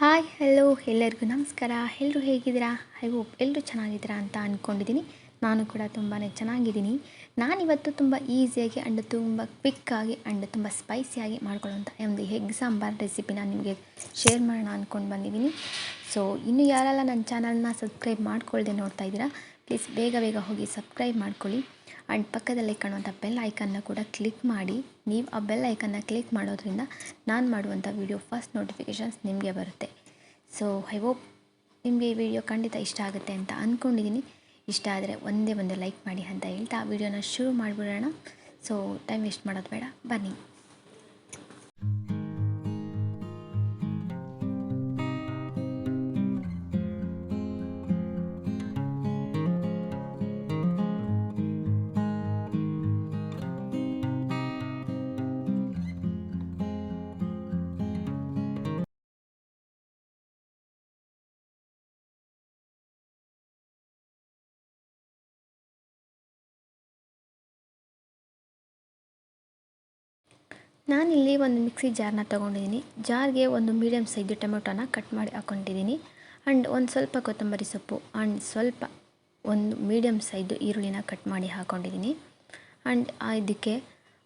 Hi hello ಎಲ್ಲರಿಗೂ ನಮಸ್ಕಾರ. ಎಲ್ಲರೂ ಹೇಗಿದ್ದೀರಾ? ಐ ಹೋಪ್ ಎಲ್ಲರೂ ಚೆನ್ನಾಗಿದ್ದೀರಾ ಅಂತ ಅಂದ್ಕೊಂಡಿದ್ದೀನಿ ನಾನು ಕೂಡ ತುಂಬಾ ಚೆನ್ನಾಗಿದ್ದೀನಿ. ನಾನಿವತ್ತು ತುಂಬ ಈಸಿಯಾಗಿ ಆ್ಯಂಡ್ ತುಂಬ ಕ್ವಿಕ್ಕಾಗಿ ಆ್ಯಂಡ್ ತುಂಬ ಸ್ಪೈಸಿಯಾಗಿ ಮಾಡ್ಕೊಳ್ಳೋಂಥ ಒಂದು ಎಗ್ ಸಾಂಬಾರ್ ರೆಸಿಪಿನ ನಿಮಗೆ ಶೇರ್ ಮಾಡೋಣ ಅಂದ್ಕೊಂಡು ಬಂದಿದ್ದೀನಿ. ಸೊ ಇನ್ನು ಯಾರೆಲ್ಲ ನನ್ನ ಚಾನಲ್ನ ಸಬ್ಸ್ಕ್ರೈಬ್ ಮಾಡ್ಕೊಳ್ಳದೆ ನೋಡ್ತಾ ಇದ್ದೀರಾ ಪ್ಲೀಸ್ ಬೇಗ ಬೇಗ ಹೋಗಿ ಸಬ್ಸ್ಕ್ರೈಬ್ ಮಾಡ್ಕೊಳ್ಳಿ. ಆ್ಯಂಡ್ ಪಕ್ಕದಲ್ಲಿ ಕಾಣುವಂಥ ಬೆಲ್ ಐಕನ್ನ ಕೂಡ ಕ್ಲಿಕ್ ಮಾಡಿ. ನೀವು ಆ ಬೆಲ್ ಐಕನ್ನ ಕ್ಲಿಕ್ ಮಾಡೋದ್ರಿಂದ ನಾನು ಮಾಡುವಂಥ ವೀಡಿಯೋ ಫಸ್ಟ್ ನೋಟಿಫಿಕೇಷನ್ಸ್ ನಿಮಗೆ ಬರುತ್ತೆ. ಸೊ ಐ ಹೋಪ್ ನಿಮಗೆ ಈ ವಿಡಿಯೋ ಖಂಡಿತ ಇಷ್ಟ ಆಗುತ್ತೆ ಅಂತ ಅಂದ್ಕೊಂಡಿದ್ದೀನಿ ಇಷ್ಟ ಆದರೆ ಒಂದೇ ಒಂದು ಲೈಕ್ ಮಾಡಿ ಅಂತ ಹೇಳ್ತಾ ವಿಡಿಯೋನ ಶುರು ಮಾಡಿಬಿಡೋಣ. ಸೊ ಟೈಮ್ ವೇಸ್ಟ್ ಮಾಡೋದು ಬೇಡ. ಬನ್ನಿ. ನಾನಿಲ್ಲಿ ಒಂದು ಮಿಕ್ಸಿ ಜಾರ್ನ ತೊಗೊಂಡಿದ್ದೀನಿ. ಜಾರ್ಗೆ ಒಂದು ಮೀಡಿಯಮ್ ಸೈಜ್ ಟೊಮೆಟೊನ ಕಟ್ ಮಾಡಿ ಹಾಕ್ಕೊಂಡಿದ್ದೀನಿ ಆ್ಯಂಡ್ ಒಂದು ಸ್ವಲ್ಪ ಕೊತ್ತಂಬರಿ ಸೊಪ್ಪು ಆ್ಯಂಡ್ ಸ್ವಲ್ಪ ಒಂದು ಮೀಡಿಯಮ್ ಸೈಜ್ ಈರುಳ್ಳಿನ ಕಟ್ ಮಾಡಿ ಹಾಕ್ಕೊಂಡಿದ್ದೀನಿ ಆ್ಯಂಡ್ ಇದಕ್ಕೆ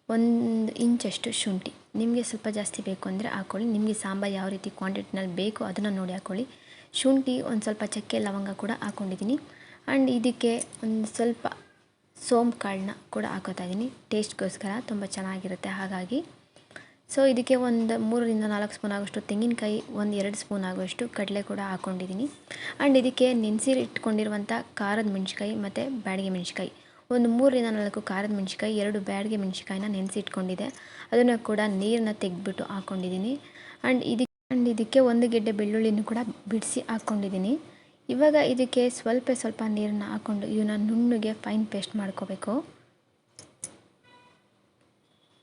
ಒಂದು ಇಂಚಷ್ಟು ಶುಂಠಿ. ನಿಮಗೆ ಸ್ವಲ್ಪ ಜಾಸ್ತಿ ಬೇಕು ಅಂದರೆ ಹಾಕ್ಕೊಳ್ಳಿ ನಿಮಗೆ ಸಾಂಬಾರು ಯಾವ ರೀತಿ ಕ್ವಾಂಟಿಟಿನಲ್ಲಿ ಬೇಕು ಅದನ್ನು ನೋಡಿ ಹಾಕ್ಕೊಳ್ಳಿ ಶುಂಠಿ ಒಂದು ಸ್ವಲ್ಪ ಚಕ್ಕೆ ಲವಂಗ ಕೂಡ ಹಾಕ್ಕೊಂಡಿದ್ದೀನಿ ಆ್ಯಂಡ್ ಇದಕ್ಕೆ ಒಂದು ಸ್ವಲ್ಪ ಸೋಂಪು ಕಾಳನ್ನ ಕೂಡ ಹಾಕೋತಾ ಇದ್ದೀನಿ ಟೇಸ್ಟ್ಗೋಸ್ಕರ ತುಂಬ ಚೆನ್ನಾಗಿರುತ್ತೆ ಹಾಗಾಗಿ. ಸೊ ಇದಕ್ಕೆ ಒಂದು ಮೂರರಿಂದ ನಾಲ್ಕು ಸ್ಪೂನ್ ಆಗೋಷ್ಟು ತೆಂಗಿನಕಾಯಿ, ಒಂದು ಎರಡು ಸ್ಪೂನ್ ಆಗೋಷ್ಟು ಕಡಲೆ ಕೂಡ ಹಾಕ್ಕೊಂಡಿದ್ದೀನಿ ಆ್ಯಂಡ್ ಇದಕ್ಕೆ ನೆನೆಸಿ ಇಟ್ಕೊಂಡಿರುವಂಥ ಖಾರದ ಮೆಣಸಿಕಾಯಿ ಮತ್ತು ಬ್ಯಾಡಿಗೆ ಮೆಣಸಿಕಾಯಿ ಒಂದು ಮೂರರಿಂದ ನಾಲ್ಕು ಖಾರದ ಮೆಣಸಿಕಾಯಿ ಎರಡು ಬ್ಯಾಡಿಗೆ ಮೆಣಸಿಕಾಯಿನ ನೆನೆಸಿ ಇಟ್ಕೊಂಡಿದೆ. ಅದನ್ನು ಕೂಡ ನೀರನ್ನ ತೆಗೆದ್ಬಿಟ್ಟು ಹಾಕ್ಕೊಂಡಿದ್ದೀನಿ ಆ್ಯಂಡ್ ಇದಕ್ಕೆ ಆ್ಯಂಡ್ ಇದಕ್ಕೆ ಒಂದು ಗೆಡ್ಡೆ ಬೆಳ್ಳುಳ್ಳಿನೂ ಕೂಡ ಬಿಡಿಸಿ ಹಾಕ್ಕೊಂಡಿದ್ದೀನಿ ಇವಾಗ ಇದಕ್ಕೆ ಸ್ವಲ್ಪ ಸ್ವಲ್ಪ ನೀರನ್ನ ಹಾಕ್ಕೊಂಡು ಇವನ್ನ ನುಣ್ಣಗೆ ಫೈನ್ ಪೇಸ್ಟ್ ಮಾಡ್ಕೋಬೇಕು.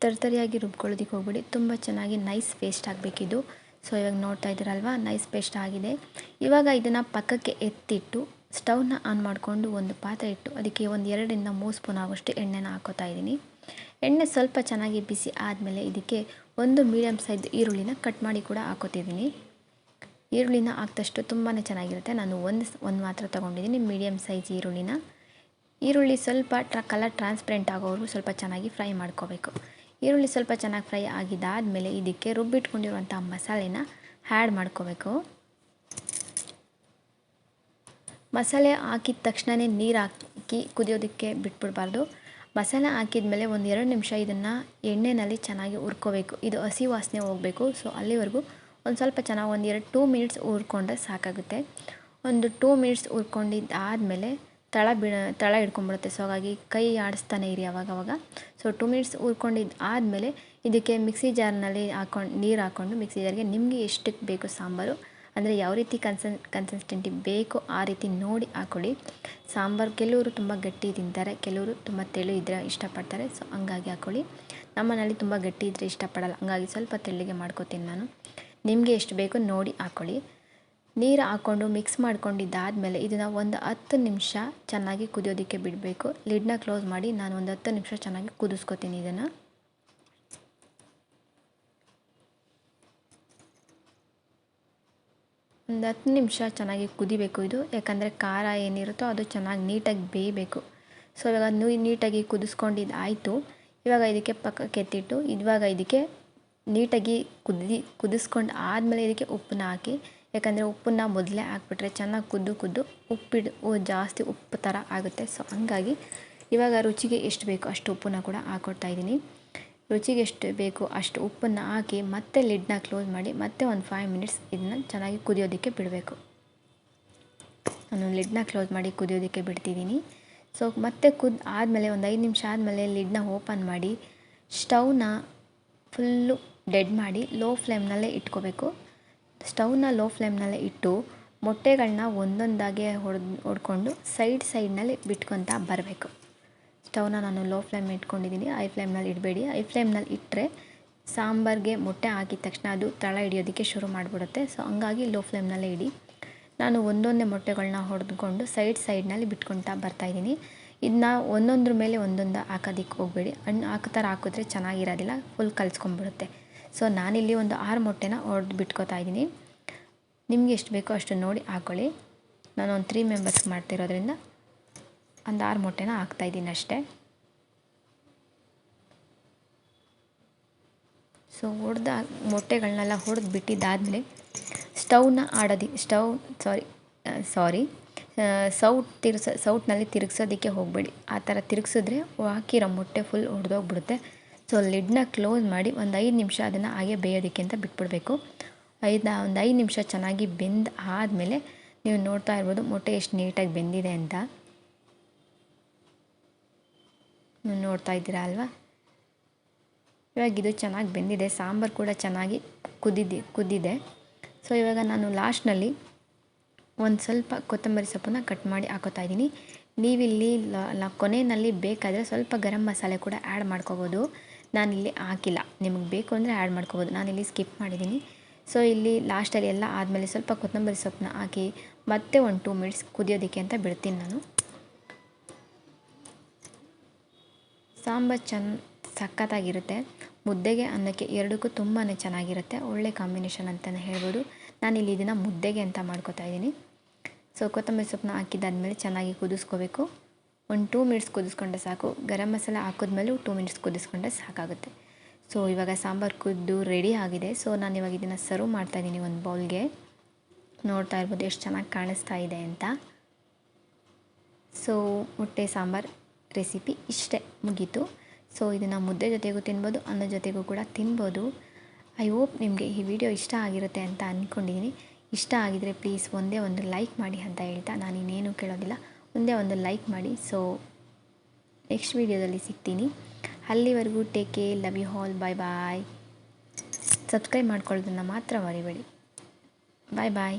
ತರ್ತರಿಯಾಗಿ ರುಬ್ಕೊಳ್ಳೋದಕ್ಕೆ ಹೋಗ್ಬಿಡಿ. ತುಂಬ ಚೆನ್ನಾಗಿ ನೈಸ್ ಪೇಸ್ಟ್ ಆಗಬೇಕಿದು. ಸೊ ಇವಾಗ ನೋಡ್ತಾ ಇದ್ದೀರಲ್ವ? ನೈಸ್ ಪೇಸ್ಟ್ ಆಗಿದೆ. ಇವಾಗ ಇದನ್ನು ಪಕ್ಕಕ್ಕೆ ಎತ್ತಿಟ್ಟು ಸ್ಟವ್ನ ಆನ್ ಮಾಡಿಕೊಂಡು ಒಂದು ಪಾತ್ರೆ ಇಟ್ಟು, ಅದಕ್ಕೆ ಒಂದು ಎರಡರಿಂದ ಮೂರು ಸ್ಪೂನ್ ಆಗೋಷ್ಟು ಎಣ್ಣೆನ ಹಾಕೋತಾ ಇದ್ದೀನಿ. ಎಣ್ಣೆ ಸ್ವಲ್ಪ ಚೆನ್ನಾಗಿ ಬಿಸಿ ಆದಮೇಲೆ ಇದಕ್ಕೆ ಒಂದು ಮೀಡಿಯಮ್ ಸೈಜ್ ಈರುಳ್ಳಿನ ಕಟ್ ಮಾಡಿ ಕೂಡ ಹಾಕೋತಿದ್ದೀನಿ. ಈರುಳ್ಳಿನ ಹಾಕ್ದಷ್ಟು ತುಂಬಾ ಚೆನ್ನಾಗಿರುತ್ತೆ. ನಾನು ಒಂದು ಒಂದು ಮಾತ್ರ ತೊಗೊಂಡಿದ್ದೀನಿ ಮೀಡಿಯಮ್ ಸೈಜ್ ಈರುಳ್ಳಿನ. ಈರುಳ್ಳಿ ಸ್ವಲ್ಪ ಟ್ರ ಕಲರ್ ಟ್ರಾನ್ಸ್ಪರೆಂಟ್ ಆಗೋವರೆಗೂ ಸ್ವಲ್ಪ ಚೆನ್ನಾಗಿ ಫ್ರೈ ಮಾಡ್ಕೋಬೇಕು. ಈರುಳ್ಳಿ ಸ್ವಲ್ಪ ಚೆನ್ನಾಗಿ ಫ್ರೈ ಆಗಿದ್ದಾದಮೇಲೆ ಇದಕ್ಕೆ ರುಬ್ಬಿಟ್ಕೊಂಡಿರುವಂಥ ಮಸಾಲೆನ ಆ್ಯಡ್ ಮಾಡ್ಕೋಬೇಕು. ಮಸಾಲೆ ಹಾಕಿದ ತಕ್ಷಣವೇ ನೀರು ಹಾಕಿ ಕುದಿಯೋದಕ್ಕೆ ಬಿಟ್ಬಿಡಬಾರ್ದು. ಮಸಾಲೆ ಹಾಕಿದ ಮೇಲೆ ಒಂದು ಎರಡು ನಿಮಿಷ ಇದನ್ನು ಎಣ್ಣೆಯಲ್ಲಿ ಚೆನ್ನಾಗಿ ಹುರ್ಕೋಬೇಕು. ಇದು ಹಸಿ ವಾಸನೆ ಹೋಗಬೇಕು. ಸೊ ಅಲ್ಲಿವರೆಗೂ ಒಂದು ಸ್ವಲ್ಪ ಚೆನ್ನಾಗಿ ಒಂದು ಎರಡು ಟೂ ಮಿನಿಟ್ಸ್ ಹುರ್ಕೊಂಡ್ರೆ ಸಾಕಾಗುತ್ತೆ. ಒಂದು ಟೂ ಮಿನಿಟ್ಸ್ ಹುರ್ಕೊಂಡಿದ್ದಾದಮೇಲೆ ತಳ ಬಿಡ ತಳ ಹಿಡ್ಕೊಂಬಿಡುತ್ತೆ ಸೊ ಹಾಗಾಗಿ ಕೈ ಆಡಿಸ್ತಾನೆ ಇರಿ ಅವಾಗವಾಗ. ಸೊ ಟು ಮಿನಿಟ್ಸ್ ಹುರ್ಕೊಂಡಿದ್ದು ಆದಮೇಲೆ ಇದಕ್ಕೆ ಮಿಕ್ಸಿ ಜಾರ್ನಲ್ಲಿ ಹಾಕೊಂಡು, ನೀರು ಹಾಕ್ಕೊಂಡು ಮಿಕ್ಸಿ ಜಾರ್ಗೆ ನಿಮಗೆ ಎಷ್ಟಕ್ಕೆ ಬೇಕು ಸಾಂಬಾರು? ಅಂದರೆ ಯಾವ ರೀತಿ ಕನ್ಸನ್ ಕನ್ಸಿಸ್ಟೆಂಟಿ ಬೇಕೋ ಆ ರೀತಿ ನೋಡಿ ಹಾಕ್ಕೊಳ್ಳಿ ಸಾಂಬಾರು ಕೆಲವರು ತುಂಬ ಗಟ್ಟಿ ತಿಂತಾರೆ, ಕೆಲವರು ತುಂಬ ತೆಳು ಇದ್ದರೆ ಇಷ್ಟಪಡ್ತಾರೆ. ಸೊ ಹಂಗಾಗಿ ಹಾಕೊಳ್ಳಿ. ನಮ್ಮ ಮನೇಲಿ ತುಂಬ ಗಟ್ಟಿ ಇದ್ದರೆ ಇಷ್ಟಪಡಲ್ಲ. ಹಂಗಾಗಿ ಸ್ವಲ್ಪ ತೆಳ್ಳಿಗೆ ಮಾಡ್ಕೋತೀನಿ ನಾನು. ನಿಮಗೆ ಎಷ್ಟು ಬೇಕು ನೋಡಿ ಹಾಕ್ಕೊಳ್ಳಿ ನೀರು ಹಾಕ್ಕೊಂಡು ಮಿಕ್ಸ್ ಮಾಡ್ಕೊಂಡಿದ್ದಾದಮೇಲೆ ಇದನ್ನು ಒಂದು ಹತ್ತು ನಿಮಿಷ ಚೆನ್ನಾಗಿ ಕುದಿಯೋದಕ್ಕೆ ಬಿಡಬೇಕು. ಲಿಡ್ನ ಕ್ಲೋಸ್ ಮಾಡಿ ನಾನು ಒಂದು ಹತ್ತು ನಿಮಿಷ ಚೆನ್ನಾಗಿ ಕುದಿಸ್ಕೊತೀನಿ ಇದನ್ನು. ಒಂದು ಹತ್ತು ನಿಮಿಷ ಚೆನ್ನಾಗಿ ಕುದಿಬೇಕು ಇದು. ಯಾಕಂದರೆ ಖಾರ ಏನಿರುತ್ತೋ ಅದು ಚೆನ್ನಾಗಿ ನೀಟಾಗಿ ಬೇಯಬೇಕು. ಸೊ ಇವಾಗ ನೀಟಾಗಿ ಕುದಿಸ್ಕೊಂಡಿದ್ದು ಆಯಿತು. ಇವಾಗ ಇದಕ್ಕೆ ಪಕ್ಕಕ್ಕೆ ಎತ್ತಿಟ್ಟು ಇವಾಗ ಇದಕ್ಕೆ ನೀಟಾಗಿ ಕುದಿ ಕುದಿಸ್ಕೊಂಡು ಆದಮೇಲೆ ಇದಕ್ಕೆ ಉಪ್ಪನ್ನ ಹಾಕಿ ಯಾಕಂದರೆ ಉಪ್ಪನ್ನ ಮೊದಲೇ ಹಾಕ್ಬಿಟ್ರೆ ಚೆನ್ನಾಗಿ ಕುದ್ದು ಕುದ್ದು ಉಪ್ಪಿಡು ಜಾಸ್ತಿ ಉಪ್ಪು ಥರ ಆಗುತ್ತೆ. ಸೊ ಹಂಗಾಗಿ ಇವಾಗ ರುಚಿಗೆ ಎಷ್ಟು ಬೇಕು ಅಷ್ಟು ಉಪ್ಪನ್ನ ಕೂಡ ಹಾಕ್ಕೊಡ್ತಾ ಇದ್ದೀನಿ. ರುಚಿಗೆ ಎಷ್ಟು ಬೇಕು ಅಷ್ಟು ಉಪ್ಪನ್ನು ಹಾಕಿ ಮತ್ತೆ ಲಿಡ್ನ ಕ್ಲೋಸ್ ಮಾಡಿ ಮತ್ತೆ ಒಂದು ಫೈವ್ ಮಿನಿಟ್ಸ್ ಇದನ್ನ ಚೆನ್ನಾಗಿ ಕುದಿಯೋದಕ್ಕೆ ಬಿಡಬೇಕು. ನಾನು ಲಿಡ್ನ ಕ್ಲೋಸ್ ಮಾಡಿ ಕುದಿಯೋದಕ್ಕೆ ಬಿಡ್ತಿದ್ದೀನಿ. ಸೊ ಮತ್ತೆ ಕುದ್ದು ಆದಮೇಲೆ ಒಂದು ಐದು ನಿಮಿಷ ಆದಮೇಲೆ ಲಿಡ್ನ ಓಪನ್ ಮಾಡಿ, ಸ್ಟವ್ನ ಫುಲ್ಲು ಡೆಡ್ ಮಾಡಿ, ಲೋ ಫ್ಲೇಮ್ನಲ್ಲೇ ಇಟ್ಕೋಬೇಕು. ಸ್ಟವ್ನ ಲೋ ಫ್ಲೇಮ್ನಲ್ಲಿ ಇಟ್ಟು ಮೊಟ್ಟೆಗಳನ್ನ ಒಂದೊಂದಾಗಿ ಹೊಡೆದು ಹೊಡ್ಕೊಂಡು ಸೈಡ್ ಸೈಡ್ನಲ್ಲಿ ಬಿಟ್ಕೊತಾ ಬರಬೇಕು. ಸ್ಟವ್ನ ನಾನು ಲೋ ಫ್ಲೇಮ್ ಇಟ್ಕೊಂಡಿದ್ದೀನಿ. ಐ ಫ್ಲೇಮ್ನಲ್ಲಿ ಇಡಬೇಡಿ. ಐ ಫ್ಲೇಮ್ನಲ್ಲಿ ಇಟ್ಟರೆ ಸಾಂಬಾರಿಗೆ ಮೊಟ್ಟೆ ಹಾಕಿದ ತಕ್ಷಣ ಅದು ತಳ ಹಿಡಿಯೋದಕ್ಕೆ ಶುರು ಮಾಡಿಬಿಡುತ್ತೆ. ಸೊ, ಹಂಗಾಗಿ ಲೋ ಫ್ಲೇಮ್ನಲ್ಲೇ ಇಡಿ. ನಾನು ಒಂದೊಂದೇ ಮೊಟ್ಟೆಗಳನ್ನ ಹೊಡೆದುಕೊಂಡು ಸೈಡ್ ಸೈಡ್ನಲ್ಲಿ ಬಿಟ್ಕೊತಾ ಬರ್ತಾಯಿದ್ದೀನಿ ಇದನ್ನ ಒಂದೊಂದ್ರ ಮೇಲೆ ಒಂದೊಂದು ಹಾಕೋದಿಕ್ಕೆ ಹೋಗಬೇಡಿ. ಹಣ್ಣು ಹಾಕೋ ಥರ ಹಾಕಿದ್ರೆ ಚೆನ್ನಾಗಿರೋದಿಲ್ಲ. ಫುಲ್ ಕಲಿಸ್ಕೊಂಬಿಡುತ್ತೆ ಸೊ ನಾನಿಲ್ಲಿ ಒಂದು ಆರು ಮೊಟ್ಟೆನ ಹೊಡೆದು ಬಿಟ್ಕೋತಾ ಇದ್ದೀನಿ. ನಿಮಗೆ ಎಷ್ಟು ಬೇಕೋ ಅಷ್ಟು ನೋಡಿ ಹಾಕ್ಕೊಳ್ಳಿ ನಾನು ಒಂದು ತ್ರೀ ಮೆಂಬರ್ಸ್ ಮಾಡ್ತಿರೋದ್ರಿಂದ ಒಂದು ಆರು ಮೊಟ್ಟೆನ ಹಾಕ್ತಾಯಿದ್ದೀನಿ ಅಷ್ಟೇ. ಸೊ ಹೊಡೆದ ಮೊಟ್ಟೆಗಳನ್ನೆಲ್ಲ ಹೊಡೆದು ಬಿಟ್ಟಿದ್ದಾದಮೇಲೆ ಸ್ಟವ್ನ ಆಡೋದಿ, ಸ್ಟವ್ ಸಾರಿ ಸಾರಿ ಸೌಟ್ ತಿರ್ಸ ಸೌಟ್ನಲ್ಲಿ ತಿರುಗ್ಸೋದಕ್ಕೆ ಹೋಗಬೇಡಿ. ಆ ಥರ ತಿರುಗ್ಸಿದ್ರೆ ಹಾಕಿರೋ ಮೊಟ್ಟೆ ಫುಲ್ ಹೊಡೆದೋಗ್ಬಿಡುತ್ತೆ ಸೊ ಲಿಡ್ನ ಕ್ಲೋಸ್ ಮಾಡಿ ಒಂದು ಐದು ನಿಮಿಷ ಅದನ್ನು ಹಾಗೆ ಬೇಯೋದಕ್ಕೆ ಅಂತ ಬಿಟ್ಬಿಡ್ಬೇಕು. ಐದು ಒಂದು ಐದು ನಿಮಿಷ ಚೆನ್ನಾಗಿ ಬೆಂದ ಆದಮೇಲೆ ನೀವು ನೋಡ್ತಾ ಇರ್ಬೋದು ಮೊಟ್ಟೆ ಎಷ್ಟು ನೀಟಾಗಿ ಬೆಂದಿದೆ ಅಂತ. ನೀವು ನೋಡ್ತಾ ಇದ್ದೀರಾ ಅಲ್ವಾ? ಇವಾಗ ಇದು ಚೆನ್ನಾಗಿ ಬೆಂದಿದೆ, ಸಾಂಬಾರು ಕೂಡ ಚೆನ್ನಾಗಿ ಕುದಿದಿ ಕುದ್ದಿದೆ ಸೊ ಇವಾಗ ನಾನು ಲಾಸ್ಟ್ನಲ್ಲಿ ಒಂದು ಸ್ವಲ್ಪ ಕೊತ್ತಂಬರಿ ಸೊಪ್ಪನ್ನ ಕಟ್ ಮಾಡಿ ಹಾಕೋತಾ ಇದ್ದೀನಿ. ನೀವಿಲ್ಲಿ ಲ ಕೊನೆಯಲ್ಲಿ ಬೇಕಾದರೆ ಸ್ವಲ್ಪ ಗರಂ ಮಸಾಲೆ ಕೂಡ ಆ್ಯಡ್ ಮಾಡ್ಕೋಬೋದು. ನಾನಿಲ್ಲಿ ಹಾಕಿಲ್ಲ. ನಿಮಗೆ ಬೇಕು ಅಂದರೆ ಆ್ಯಡ್ ಮಾಡ್ಕೋಬೋದು. ನಾನಿಲ್ಲಿ ಸ್ಕಿಪ್ ಮಾಡಿದ್ದೀನಿ ಸೊ ಇಲ್ಲಿ ಲಾಸ್ಟಲ್ಲಿ ಎಲ್ಲ ಆದಮೇಲೆ ಸ್ವಲ್ಪ ಕೊತ್ತಂಬರಿ ಸೊಪ್ಪನ್ನ ಹಾಕಿ ಮತ್ತೆ ಒಂದು ಟೂ ಮಿನಿಟ್ಸ್ ಕುದಿಯೋದಕ್ಕೆ ಅಂತ ಬಿಡ್ತೀನಿ ನಾನು. ಸಾಂಬಾರು ಚೆನ್ನ ಸಖತ್ತಾಗಿರುತ್ತೆ. ಮುದ್ದೆಗೆ ಅನ್ನಕ್ಕೆ ಎರಡಕ್ಕೂ ತುಂಬಾ ಚೆನ್ನಾಗಿರುತ್ತೆ. ಒಳ್ಳೆ ಕಾಂಬಿನೇಷನ್ ಅಂತಲೇ ಹೇಳ್ಬೋದು. ನಾನಿಲ್ಲಿ ಇದನ್ನು ಮುದ್ದೆಗೆ ಅಂತ ಮಾಡ್ಕೊತಾ ಇದ್ದೀನಿ. ಸೊ ಕೊತ್ತಂಬರಿ ಸೊಪ್ಪನ್ನ ಹಾಕಿದ್ದಾದ್ಮೇಲೆ ಚೆನ್ನಾಗಿ ಕುದಿಸ್ಕೋಬೇಕು. ಒಂದು ಟೂ ಮಿನಿಟ್ಸ್ ಕುದಿಸ್ಕೊಂಡ್ರೆ ಸಾಕು. ಗರಂ ಮಸಾಲ ಹಾಕಿದ್ಮೇಲೂ ಟೂ ಮಿನಿಟ್ಸ್ ಕುದಿಸ್ಕೊಂಡ್ರೆ ಸಾಕಾಗುತ್ತೆ. ಸೊ ಇವಾಗ ಸಾಂಬಾರು ಕುದ್ದು ರೆಡಿ ಆಗಿದೆ. ಸೊ ನಾನು ಇವಾಗ ಇದನ್ನು ಸರ್ವ್ ಮಾಡ್ತಾ ಇದ್ದೀನಿ ಒಂದು ಬೌಲ್ಗೆ ನೋಡ್ತಾ ಇರ್ಬೋದು ಎಷ್ಟು ಚೆನ್ನಾಗಿ ಕಾಣಿಸ್ತಾ ಇದೆ ಅಂತ. ಸೊ ಮೊಟ್ಟೆ ಸಾಂಬಾರು ರೆಸಿಪಿ ಇಷ್ಟೇ ಮುಗೀತು. ಸೊ ಇದನ್ನು ಮುದ್ದೆ ಜೊತೆಗೂ ತಿನ್ಬೋದು, ಅನ್ನ ಜೊತೆಗೂ ಕೂಡ ತಿನ್ಬೋದು. ಐ ಹೋಪ್ ನಿಮಗೆ ಈ ವಿಡಿಯೋ ಇಷ್ಟ ಆಗಿರುತ್ತೆ ಅಂತ ಅಂದ್ಕೊಂಡಿದ್ದೀನಿ ಇಷ್ಟ ಆಗಿದರೆ ಪ್ಲೀಸ್ ಒಂದೇ ಒಂದು ಲೈಕ್ ಮಾಡಿ ಅಂತ ಹೇಳ್ತಾ ನಾನು ಇನ್ನೇನು ಕೇಳೋದಿಲ್ಲ. ಒಂದೇ ಒಂದು ಲೈಕ್ ಮಾಡಿ. ಸೊ ನೆಕ್ಸ್ಟ್ ವೀಡಿಯೋದಲ್ಲಿ ಸಿಗ್ತೀನಿ. ಅಲ್ಲಿವರೆಗೂ take care love you all bye bye subscribe ಮಾಡ್ಕೊಳ್ಳೋದನ್ನು ಮಾತ್ರ ಮರಿಬೇಡಿ. ಬಾಯ್ ಬಾಯ್